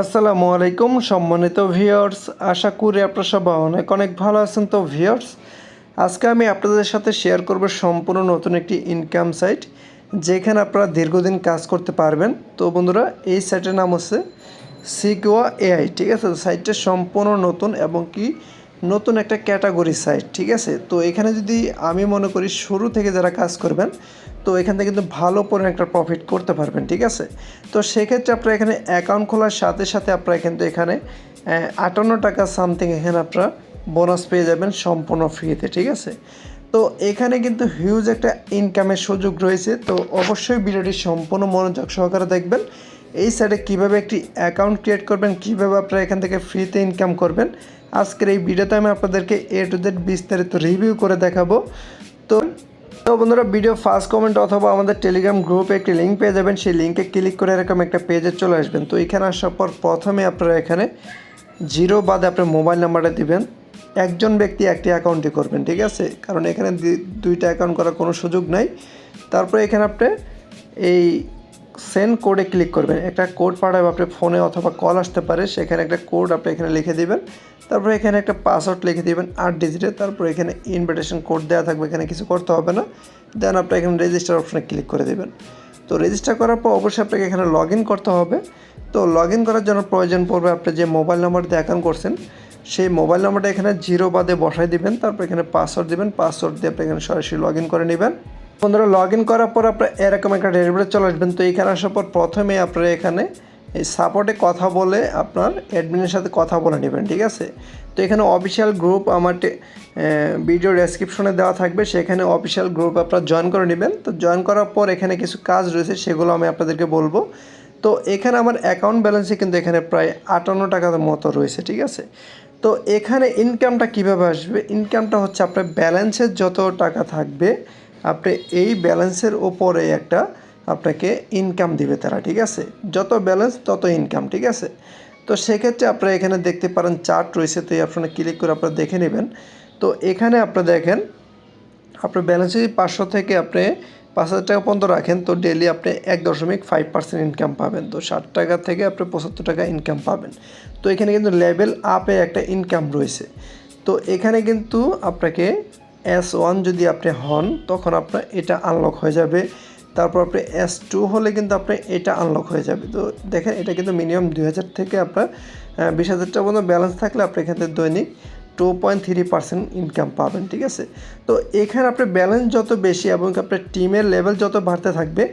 আসসালামু আলাইকুম, সম্মানিত ভিউয়ার্স। আশা করি আপনারা সবাই অনেক অনেক ভালো আছেন। তো ভিউয়ার্স, আজকে আমি আপনাদের সাথে শেয়ার করব সম্পূর্ণ নতুন একটি ইনকাম সাইট যেখানে আপনারা দীর্ঘদিন কাজ করতে পারবেন। তো বন্ধুরা, এই সাইটের নাম হচ্ছে সিকোয়া এআই ঠিক আছে? সাইটটা সম্পূর্ণ নতুন এবং কি নতুন একটা ক্যাটাগরি সাইট ঠিক আছে? তো এখানে যদি আমি মনে করি শুরু থেকে যারা কাজ করবেন, তো এখান থেকে কিন্তু ভালো পরিমাণ একটা প্রফিট করতে পারবেন, ঠিক আছে? তো সেক্ষেত্রে আপনারা এখানে অ্যাকাউন্ট খোলার সাথে সাথে আপনারা কিন্তু এখানে আটান্ন টাকা সামথিং এখানে আপনারা বোনাস পেয়ে যাবেন সম্পূর্ণ ফ্রিতে ঠিক আছে? তো এখানে কিন্তু হিউজ একটা ইনকামের সুযোগ রয়েছে। তো অবশ্যই ভিডিওটি সম্পূর্ণ মনোযোগ সহকারে দেখবেন। এই সাইডে কীভাবে একটি অ্যাকাউন্ট ক্রিয়েট করবেন, কীভাবে আপনারা এখান থেকে ফ্রিতে ইনকাম করবেন, আজকের এই ভিডিওতে আমি আপনাদেরকে এ টু জেড বিস্তারিত রিভিউ করে দেখাবো। তো তো বন্ধুরা ভিডিও ফার্স্ট কমেন্ট অথবা আমাদের টেলিগ্রাম গ্রুপে একটি লিঙ্ক পেয়ে যাবেন, সেই লিঙ্কে ক্লিক করে এরকম একটা পেজে চলে আসবেন। তো এখানে আসার পর প্রথমে আপনারা এখানে জিরো বাদে আপনার মোবাইল নাম্বারটা দিবেন। একজন ব্যক্তি একটি অ্যাকাউন্টই করবেন, ঠিক আছে? কারণ এখানে দুইটা অ্যাকাউন্ট করার কোনো সুযোগ নাই। তারপরে এখানে আপনি এই সেন্ড কোডে ক্লিক করবেন। একটা কোড পাঠাবে আপনার ফোনে অথবা কল আসতে পারে, সেখানে একটা কোড আপনি এখানে লিখে দিবেন। তারপরে এখানে একটা পাসওয়ার্ড লিখে দিবেন আট ডিজিটে তারপর এখানে ইনভিটেশন কোড দেওয়া থাকবে, এখানে কিছু করতে হবে না। দেন আপনি এখানে রেজিস্টার অপশনে ক্লিক করে দেবেন। তো রেজিস্টার করার পর অবশ্যই আপনাকে এখানে লগ করতে হবে। তো লগ করার জন্য প্রয়োজন পড়বে আপনি যে মোবাইল নাম্বার দিয়ে অ্যাকাউন্ট করছেন, সেই মোবাইল নাম্বারটা এখানে জিরো বাদে বসাই দিবেন। তারপর এখানে পাসওয়ার্ড দিবেন। পাসওয়ার্ড দিয়ে আপনি এখানে সরাসরি লগ করে নেবেন। বন্ধুরা লগ ইন করার পর আপনার এরকম একটা ডেলিভারি চলে আসবেন। তো এখানে আসার পর প্রথমে আপনারা এখানে এই সাপোর্টে কথা বলে আপনার অ্যাডমিনের সাথে কথা বলে নেবেন, ঠিক আছে? তো এখানে অফিসিয়াল গ্রুপ আমার ভিডিও ডেসক্রিপশনে দেওয়া থাকবে। সেখানে অফিসিয়াল গ্রুপ আপনারা জয়েন করে নেবেন। তো জয়েন করার পর এখানে কিছু কাজ রয়েছে, সেগুলো আমি আপনাদেরকে বলব। তো এখানে আমার অ্যাকাউন্ট ব্যালেন্সে কিন্তু এখানে প্রায় আটান্ন টাকার মতো রয়েছে, ঠিক আছে? তো এখানে ইনকামটা কীভাবে আসবে? ইনকামটা হচ্ছে আপনার ব্যালেন্সের যত টাকা থাকবে আপনি এই ব্যালেন্সের ওপরে একটা আপনাকে ইনকাম দিবে তারা, ঠিক আছে? যত ব্যালেন্স তত ইনকাম ঠিক আছে? তো সেক্ষেত্রে আপনারা এখানে দেখতে পারেন চার্ট রয়েছে, তো এই অপশনে ক্লিক করে আপনারা দেখে নেবেন। তো এখানে আপনারা দেখেন, আপনার ব্যালেন্স যদি পাঁচশো থেকে আপনি পাঁচ হাজার টাকা পর্যন্ত রাখেন, তো ডেলি আপনি এক দশমিক ফাইভ পার্সেন্ট ইনকাম পাবেন। তো ষাট টাকা থেকে আপনি পঁচাত্তর টাকা ইনকাম পাবেন। তো এখানে কিন্তু লেভেল আপে একটা ইনকাম রয়েছে। তো এখানে কিন্তু আপনাকে এস ওয়ান যদি আপনি হন, তখন আপনার এটা আনলক হয়ে যাবে। তারপর আপনি এস টু হলে কিন্তু আপনার এটা আনলক হয়ে যাবে। তো দেখেন, এটা কিন্তু মিনিমাম দুই হাজার থেকে আপনার বিশ হাজার টাকা পর্যন্ত ব্যালেন্স থাকলে আপনি এখান দৈনিক two point three percent income পাবেন, ঠিক আছে? তো এখানে আপনার ব্যালেন্স যত বেশি এবং আপনার টিমের লেভেল যত বাড়তে থাকবে,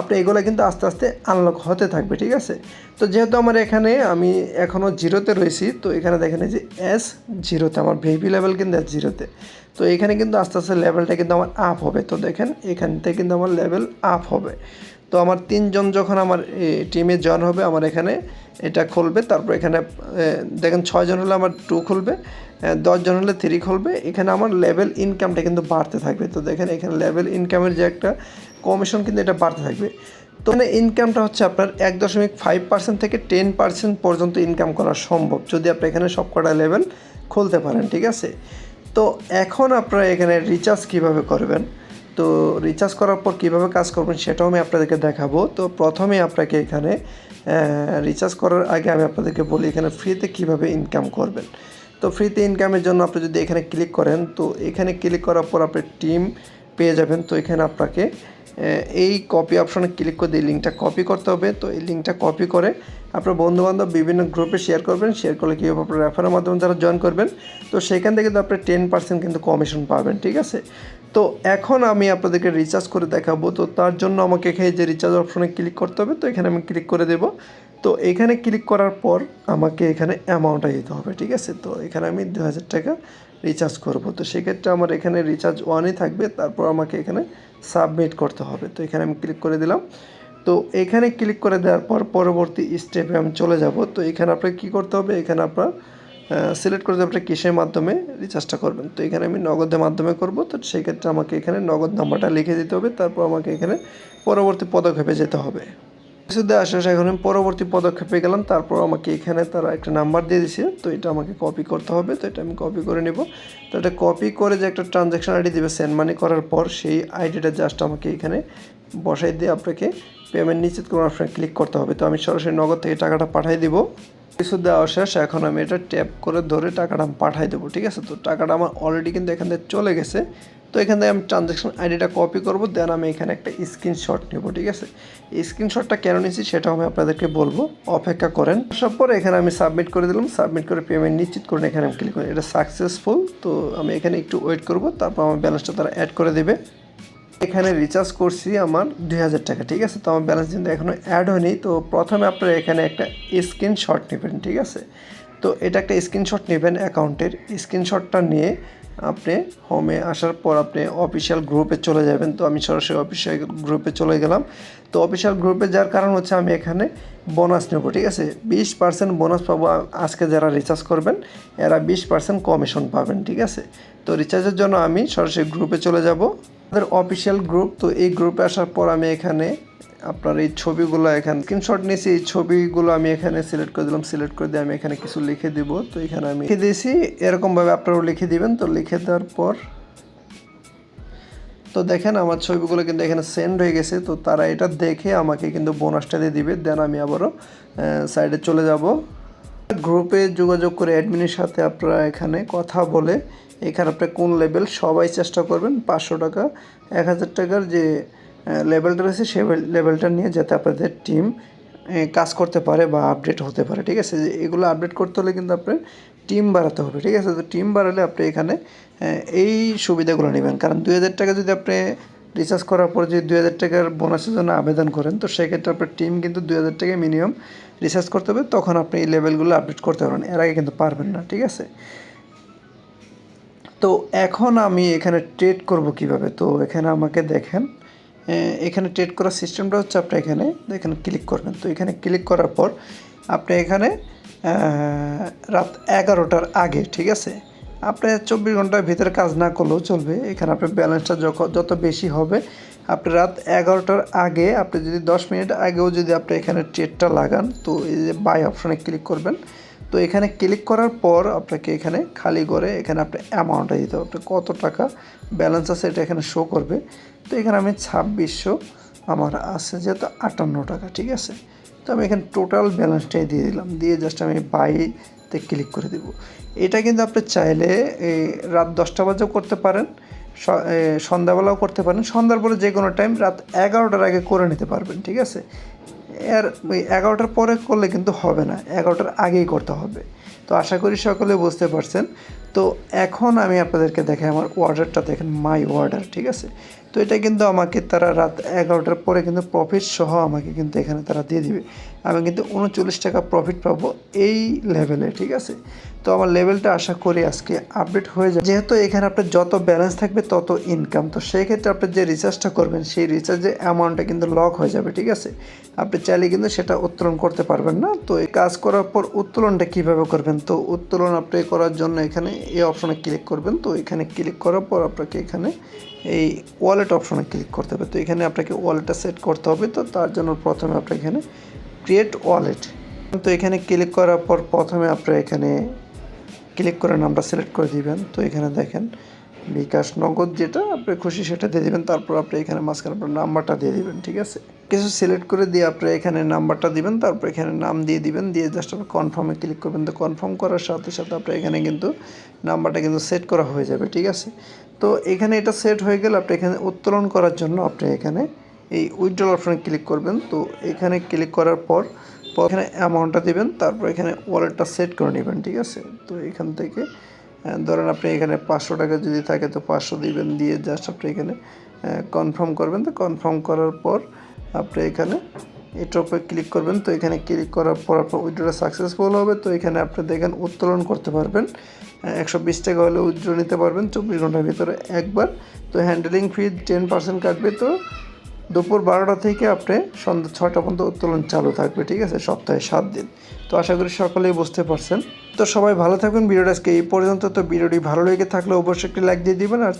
আপনি এগুলো কিন্তু আস্তে আস্তে আনলক হতে থাকবে, ঠিক আছে? তো যেহেতু আমার এখানে আমি এখনও জিরোতে রয়েছি, তো এখানে দেখেন যে এস জিরোতে আমার ভিপি লেভেল কিন্তু এস জিরোতে তো এখানে কিন্তু আস্তে আস্তে লেভেলটা কিন্তু আমার আপ হবে। তো দেখেন, এখান থেকে কিন্তু আমার লেভেল আপ হবে। তো আমার তিনজন যখন আমার টিমে জয়েন হবে, আমার এখানে এটা খুলবে, তারপর এখানে দেখেন ছয়জন হলে আমার টু খুলবে দশজন হলে থ্রি খুলবে, এখানে আমার লেভেল ইনকামটা কিন্তু বাড়তে থাকবে। তো দেখেন এখানে লেভেল ইনকামের যে একটা কমিশন কিন্তু এটা বাড়তে থাকবে। তো মানে ইনকামটা হচ্ছে আপনার এক দশমিক ফাইভ পার্সেন্ট থেকে টেন পার্সেন্ট পর্যন্ত ইনকাম করা সম্ভব, যদি আপনি এখানে সব কটা লেভেল খুলতে পারেন, ঠিক আছে? তো এখন আপনারা এখানে রিচার্জ কীভাবে করবেন? তো রিচার্জ করার পর কীভাবে কাজ করবেন সেটাও আমি আপনাদেরকে দেখাবো। তো প্রথমে আপনাকে এখানে রিচার্জ করার আগে আমি আপনাদেরকে বলি এখানে ফ্রিতে কীভাবে ইনকাম করবেন। তো ফ্রিতে ইনকামের জন্য আপনি যদি এখানে ক্লিক করেন, তো এখানে ক্লিক করার পর আপনি টিম পেয়ে যাবেন। তো এখানে আপনাকে এই কপি অপশনে ক্লিক করে দিয়ে লিঙ্কটা কপি করতে হবে। তো এই লিঙ্কটা কপি করে আপনার বন্ধুবান্ধব বিভিন্ন গ্রুপে শেয়ার করবেন। শেয়ার করলে কীভাবে আপনার রেফারের মাধ্যমে তারা জয়েন করবেন, তো সেখান থেকে কিন্তু আপনি টেন পার্সেন্ট কিন্তু কমিশন পাবেন, ঠিক আছে? তো এখন আমি আপনাদেরকে রিচার্জ করে দেখাবো। তো তার জন্য আমাকে এখানে যে রিচার্জ অপশনে ক্লিক করতে হবে, তো এখানে আমি ক্লিক করে দেব। তো এখানে ক্লিক করার পর আমাকে এখানে অ্যামাউন্টটা দিতে হবে, ঠিক আছে? তো এখানে আমি দু হাজার টাকা রিচার্জ করব। তো সেক্ষেত্রে আমার এখানে রিচার্জ ওয়ানই থাকবে, তারপর আমাকে এখানে সাবমিট করতে হবে। তো এখানে আমি ক্লিক করে দিলাম। তো এখানে ক্লিক করে দেওয়ার পর পরবর্তী স্টেপে আমি চলে যাব। তো এখানে আপনাকে কী করতে হবে? এখানে আপনার সিলেক্ট করতে আপনি কিসের মাধ্যমে রিচার্জটা করবেন? তো এখানে আমি নগদের মাধ্যমে করব। তো সেই ক্ষেত্রে আমাকে এখানে নগদ নাম্বারটা লিখে দিতে হবে। তারপর আমাকে এখানে পরবর্তী পদক্ষেপে যেতে হবে। শুধু আসা এখন আমি পরবর্তী পদক্ষেপে গেলাম। তারপর আমাকে এখানে তারা একটা নাম্বার দিয়ে দিছে। তো এটা আমাকে কপি করতে হবে। তো এটা আমি কপি করে নেব। তো এটা কপি করে যে একটা ট্রানজ্যাকশন আইডি দেবে সেন্ড মানি করার পর, সেই আইডিটা জাস্ট আমাকে এখানে বসাই দিয়ে আপনাকে পেমেন্ট নিশ্চিত কোনো অপশানে ক্লিক করতে হবে। তো আমি সরাসরি নগদ থেকে টাকাটা পাঠিয়ে দিব। কিছু দেওয়া শেষ, এখন আমি এটা ট্যাপ করে ধরে টাকাটা আমি পাঠিয়ে দেবো, ঠিক আছে? তো টাকাটা আমার অলরেডি কিন্তু এখান থেকে চলে গেছে। তো এখান থেকে আমি ট্রানজ্যাকশন আইডিটা কপি করব দেন আমি এখানে একটা স্ক্রিনশট নেব, ঠিক আছে? স্ক্রিনশটটা কেন নিয়েছি সেটাও আমি আপনাদেরকে বলব, অপেক্ষা করেন। সব পরে এখানে আমি সাবমিট করে দিলাম সাবমিট করে পেমেন্ট নিশ্চিত করে এখানে আমি ক্লিক করি। এটা সাকসেসফুল তো আমি এখানে একটু ওয়েট করব, তারপর আমার ব্যালেন্সটা তারা অ্যাড করে দেবে। এখানে রিচার্জ করছি আমার দুই হাজার টাকা, ঠিক আছে? তো আমার ব্যালেন্স কিন্তু এখনও অ্যাড হয়নি। তো প্রথমে আপনারা এখানে একটা স্ক্রিনশট নেবেন, ঠিক আছে? তো এটা একটা স্ক্রিনশট নেবেন অ্যাকাউন্টের স্ক্রিনশটটা নিয়ে আপনি হোমে আসার পর আপনি অফিসিয়াল গ্রুপে চলে যাবেন। তো আমি সরাসরি অফিসিয়াল গ্রুপে চলে গেলাম। তো অফিসিয়াল গ্রুপে যার কারণ হচ্ছে আমি এখানে বোনাস নেব, ঠিক আছে? বিশ পার্সেন্ট বোনাস পাবো আজকে যারা রিচার্জ করবেন, এরা বিশ পার্সেন্ট কমিশন পাবেন, ঠিক আছে? তো রিচার্জের জন্য আমি সরাসরি গ্রুপে চলে যাব। আমাদের অফিসিয়াল গ্রুপ তো এই গ্রুপে আসার পর আমি এখানে আপনার এই ছবিগুলো এখানে স্ক্রিনশট নিয়েছি, এই ছবিগুলো আমি এখানে সিলেক্ট করে দিলাম সিলেক্ট করে দিয়ে আমি এখানে কিছু লিখে দিব। তো এখানে আমি লিখে দিয়েছি, এরকমভাবে আপনারাও লিখে দিবেন। তো লিখে দেওয়ার পর, তো দেখেন আমার ছবিগুলো কিন্তু এখানে সেন্ড হয়ে গেছে। তো তারা এটা দেখে আমাকে কিন্তু বোনাসটা দিয়ে দিবে। দেন আমি আবারও সাইডে চলে যাব। গ্রুপে যোগাযোগ করে অ্যাডমিনের সাথে আপনারা এখানে কথা বলে, এখানে আপনার কোন লেভেল সবাই চেষ্টা করবেন পাঁচশো টাকা, এক হাজার টাকার যে লেভেলটা রয়েছে সে লেভেলটা নিয়ে যাতে আপনাদের টিম কাজ করতে পারে বা আপডেট হতে পারে, ঠিক আছে? এগুলো আপডেট করতে হলে কিন্তু আপনার টিম বাড়াতে হবে, ঠিক আছে? তো টিম বাড়ালে আপনি এখানে এই সুবিধাগুলো নেবেন। কারণ দুই হাজার টাকা যদি আপনি রিচার্জ করার পর যদি দুই হাজার টাকার বোনাসের জন্য আবেদন করেন, তো সেক্ষেত্রে আপনার টিম কিন্তু দুই হাজার টাকা মিনিমাম রিচার্জ করতে হবে। তখন আপনি এই লেভেলগুলো আপডেট করতে পারবেন। এর আগে কিন্তু পারবেন না, ঠিক আছে? তো এখন আমি এখানে ট্রেড করব কীভাবে? তো এখানে আমাকে দেখেন এখানে ট্রেড করার সিস্টেমটা হচ্ছে আপনি এখানে এখানে ক্লিক করবেন। তো এখানে ক্লিক করার পর আপনি এখানে রাত এগারোটার আগে, ঠিক আছে? আপনি চব্বিশ ঘণ্টার ভিতরে কাজ না করলেও চলবে। এখানে আপনার ব্যালেন্সটা যত বেশি হবে, আপনি রাত এগারোটার আগে আপনি যদি দশ মিনিট আগেও যদি আপনি এখানে ট্রেডটা লাগান, তো এই যে বাই অপশনে ক্লিক করবেন। তো এখানে ক্লিক করার পর আপনাকে এখানে খালি করে এখানে আপনি অ্যামাউন্টটা দিতে হবে। কত টাকা ব্যালেন্স আছে এটা এখানে শো করবে। তো এখানে আমি ছাব্বিশশো, আমার আছে যেহেতু আটান্ন টাকা, ঠিক আছে? তো আমি এখানে টোটাল ব্যালেন্সটাই দিয়ে দিলাম। দিয়ে জাস্ট আমি বাইতে ক্লিক করে দেব। এটা কিন্তু আপনি চাইলে এই রাত দশটা বাজেও করতে পারেন সন্ধ্যাবেলাও করতে পারেন। সন্ধ্যার পরে যে কোনো টাইম রাত এগারোটার আগে করে নিতে পারবেন, ঠিক আছে? এর, ওই এগারোটার পরে করলে কিন্তু হবে না, এগারোটার আগেই করতে হবে। তো আশা করি সকলে বুঝতে পারছেন। তো এখন আমি আপনাদেরকে দেখাই আমার অর্ডারটা দেখেন মাই অর্ডার ঠিক আছে? তো এটা কিন্তু আমাকে তারা রাত এগারোটার পরে কিন্তু প্রফিট সহ আমাকে কিন্তু এখানে তারা দিয়ে দিবে। আমি কিন্তু উনচল্লিশ টাকা প্রফিট পাবো এই লেভেলে ঠিক আছে? তো আমার লেভেলটা আশা করি আজকে আপডেট হয়ে যাবে। যেহেতু এখানে আপনার যত ব্যালেন্স থাকবে, তত ইনকাম তো সেই ক্ষেত্রে আপনি যে রিচার্জটা করবেন, সেই রিচার্জের অ্যামাউন্টটা কিন্তু লক হয়ে যাবে, ঠিক আছে? আপনি চাইলে কিন্তু সেটা উত্তোলন করতে পারবেন না। তো এই কাজ করার পর উত্তোলনটা কীভাবে করবেন? তো উত্তোলন আপনি করার জন্য এখানে এই অপশনে ক্লিক করবেন, তো এখানে ক্লিক করার পর আপনাকে এখানে এই ওয়ালেট অপশনে ক্লিক করতে হবে। তো এখানে আপনাকে ওয়ালেটটা সেট করতে হবে, তো তার জন্য প্রথমে আপনার এখানে ক্রিয়েট ওয়ালেট তো এখানে ক্লিক করার পর প্রথমে আপনার এখানে ক্লিক করে নামটা সিলেক্ট করে দিবেন। তো এখানে দেখেন বিকাশ নগদ যেটা, আপনি খুশি সেটা দিয়ে দেবেন, তারপর আপনি এখানে মাঝখানে আপনার নাম্বারটা দিয়ে দিবেন, ঠিক আছে? কিছু সিলেক্ট করে দিয়ে আপনি এখানে নাম্বারটা দিবেন, তারপর এখানে নাম দিয়ে দিবেন, দিয়ে জাস্ট আপনি কনফার্মে ক্লিক করবেন। তো কনফার্ম করার সাথে সাথে আপনার এখানে কিন্তু নাম্বারটা কিন্তু সেট করা হয়ে যাবে, ঠিক আছে? তো এখানে এটা সেট হয়ে গেলে আপনি এখানে উত্তোলন করার জন্য আপনি এখানে এই উইথড্রল অপশনে ক্লিক করবেন। তো এখানে ক্লিক করার পর এখানে অ্যামাউন্টটা দেবেন, তারপর এখানে ওয়ালেটটা সেট করে নেবেন, ঠিক আছে? তো এখান থেকে ধরেন আপনি এখানে পাঁচশো টাকা যদি থাকে, তো পাঁচশো দিবেন, দিয়ে জাস্ট আপনি এখানে কনফার্ম করবেন। তো কনফার্ম করার পর আপনি এখানে এটার উপরে ক্লিক করবেন। তো এখানে ক্লিক করার পর আপনার উইড্রোটা সাকসেসফুল হবে। তো এখানে আপনি দেখেন উত্তোলন করতে পারবেন। একশো বিশ টাকা হলে উইড্রো নিতে পারবেন। চব্বিশ ঘণ্টার ভিতরে একবার। তো হ্যান্ডেলিং ফি টেন পার্সেন্ট কাটবে। তো দুপুর বারোটা থেকে আপনি সন্ধ্যা ছটা পর্যন্ত উত্তোলন চালু থাকবে। ঠিক আছে? সপ্তাহে সাত দিন। তো আশা করি সকলেই বুঝতে পারছেন। তো সবাই ভালো থাকবেন। ভিডিওটা আজকে এই পর্যন্ত। তো ভিডিওটি ভালো লেগে থাকলে অবশ্যই একটি লাইক দিয়ে দিবেন আর